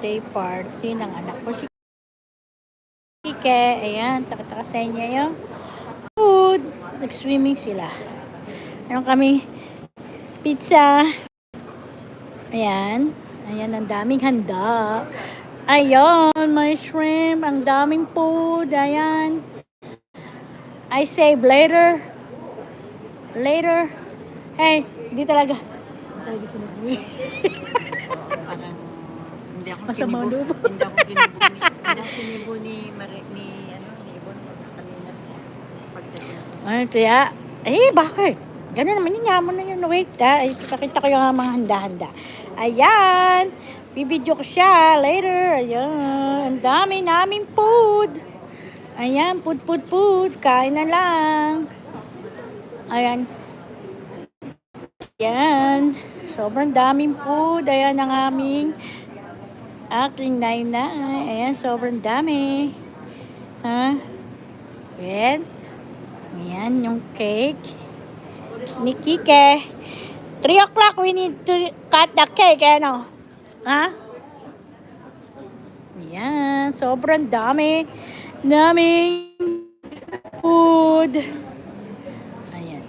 birthday party ng anak ko si Kike. Ayan, takita sa inyo yung food. Nag-swimming sila. Meron kami pizza. Ayan. Ayan, ang daming handa. Ayan, may shrimp. Ang daming food. Ayan. I save later. Later. Hey, hindi talaga. Hindi talaga hindi ako Masama kinibo. loob. Hindi ako kinibo ni, hindi ako kinibo ni, Mari, ni, ano, ni Ibon kanina. Pagdating ko. Ay, kaya, eh, bakit? Ganun naman yun, yaman na yun. Wait, ha? Ay, pakita ko yung mga handa-handa. Ayan! Bibidyo ko siya later. Ayan. Ang dami naming food. Ayan, food, food, food. Kain na lang. Ayan. Ayan. Sobrang daming food. Ayan ang aming aking nainay. Ayan, sobrang dami. Ha? Ayan. Ayan yung cake ni Kike. 3 o'clock, we need to cut the cake, ano? Ha? Ayan, sobrang dami. Daming food. Ayan.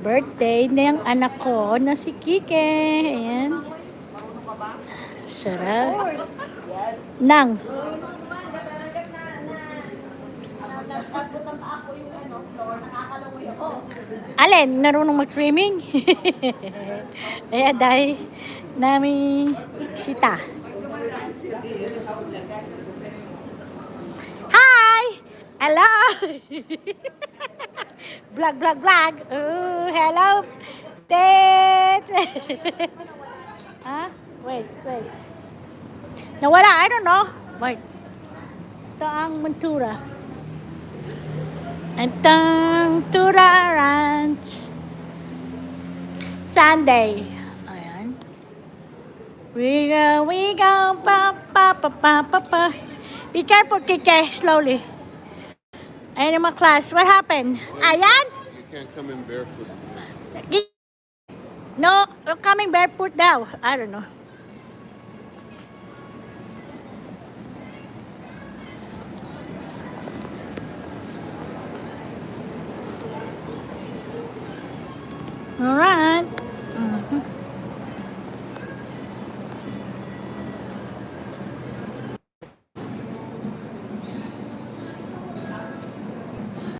Birthday ng anak ko na si Kike. Ayan. Sarap. Nang. Alin, narunong mag-swimming? Kaya dahil namin sita. Hi! Hello! vlog, vlog, vlog! Oh, hello! Tet! ha? Wait, wait. Nawala, I don't know. Wait. Ito ang Montura. Ito ang Tura Ranch. Sunday. Ayan. We go, we go, pa, pa, pa, pa, pa, pa. Be careful, Kike, slowly. Ayan yung class. What happened? Ayan? You can't come in barefoot. No, I'm coming barefoot now. I don't know. All right.